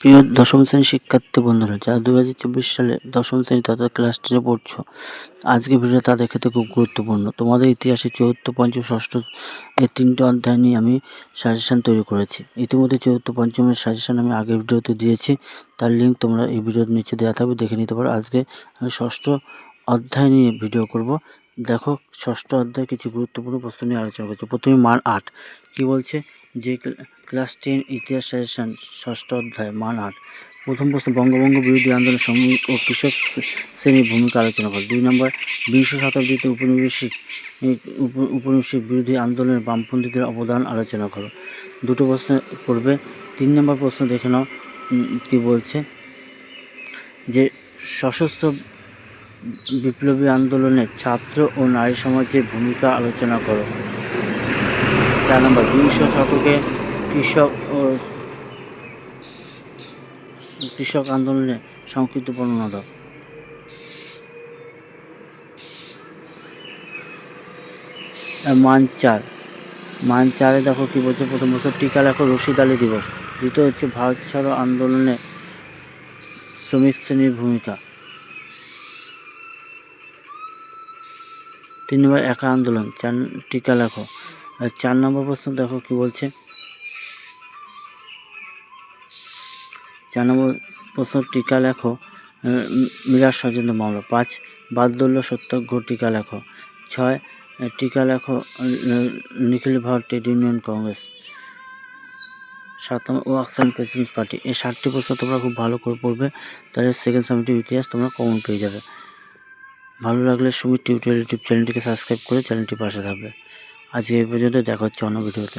প্রিয় দশম শ্রেণির শিক্ষার্থী বন্ধুরা, যারা দু হাজার চব্বিশ সালে দশম শ্রেণি তথা ক্লাস টেনে পড়ছো আজকে ভিডিও তাদের ক্ষেত্রে খুব গুরুত্বপূর্ণ। তোমাদের ইতিহাসে চতুর্থ, পঞ্চম, ষষ্ঠ এই তিনটে অধ্যায় নিয়ে আমি সাজেশান তৈরি করেছি। ইতিমধ্যে চতুর্থ, পঞ্চমের সাজেশান আমি আগের ভিডিওতে দিয়েছি, তার লিঙ্ক তোমরা এই ভিডিওর নিচে দেওয়া থাকবে, দেখে নিতে পারো। আজকে আমি ষষ্ঠ অধ্যায় নিয়ে ভিডিও করব। দেখো, ষষ্ঠ অধ্যায় কিছু গুরুত্বপূর্ণ প্রশ্ন নিয়ে আলোচনা করছি। প্রথমে মান আট। কি বলছে? যে ক্লাস টেন ইতিহাস সাজেশন, ষষ্ঠ অধ্যায়, মান আট। প্রথম প্রশ্ন বঙ্গবঙ্গ বিরোধী আন্দোলন শ্রমিক ও কৃষক শ্রেণির ভূমিকা আলোচনা করো। দুই নম্বর, বিংশ শতাব্দীতে উপনিবেশিক উপ- উপনিবেশিক বিরোধী আন্দোলনের বামপন্থীদের অবদান আলোচনা করো। দুটো প্রশ্ন করবে তিন নম্বর প্রশ্ন দেখে নাও কি বলছে? যে সশস্ত্র বিপ্লবী আন্দোলনে ছাত্র ও নারী সমাজের ভূমিকা আলোচনা করো। চার নম্বর বিংশ শতকে কৃষক কৃষক আন্দোলনে সংক্ষিপ্ত বর্ণনা দাও মান চার মান চারে দেখো কি বলছে, প্রথম বছর টিকা লেখো রশিদ আলী দিবস, দ্বিতীয় হচ্ছে ভারত ছাড়ো আন্দোলনে শ্রমিক শ্রেণির ভূমিকা। তিন নম্বর, একা আন্দোলন চার টিকা লেখো। চার নম্বর প্রশ্ন দেখো কি বলছে। চার নম্বর প্রশ্ন টিকা লেখো মিরাজ ষড়যন্ত্র মামলা। পাঁচ বাদদল্য সত্যাগ্রহ টিকা লেখো। ছয়, টিকা লেখো Nikhil Bharat trade union congress. সাত ওয়ার্কস অ্যান্ড পেশেন্স পার্টি। এই সাতটি প্রশ্ন তোমরা খুব ভালো করে পড়বে, তাহলে সেকেন্ড সামিটিভ ইতিহাস তোমরা কমন পেয়ে যাবে। ভালো লাগলে সুমিত টিউটোরিয়াল ইউটিউব চ্যানেলটিকে সাবস্ক্রাইব করে চ্যানেলটি পাশে থাকবে। আজকে এই পর্যন্ত দেখা হচ্ছে অন্য ভিডিওতে।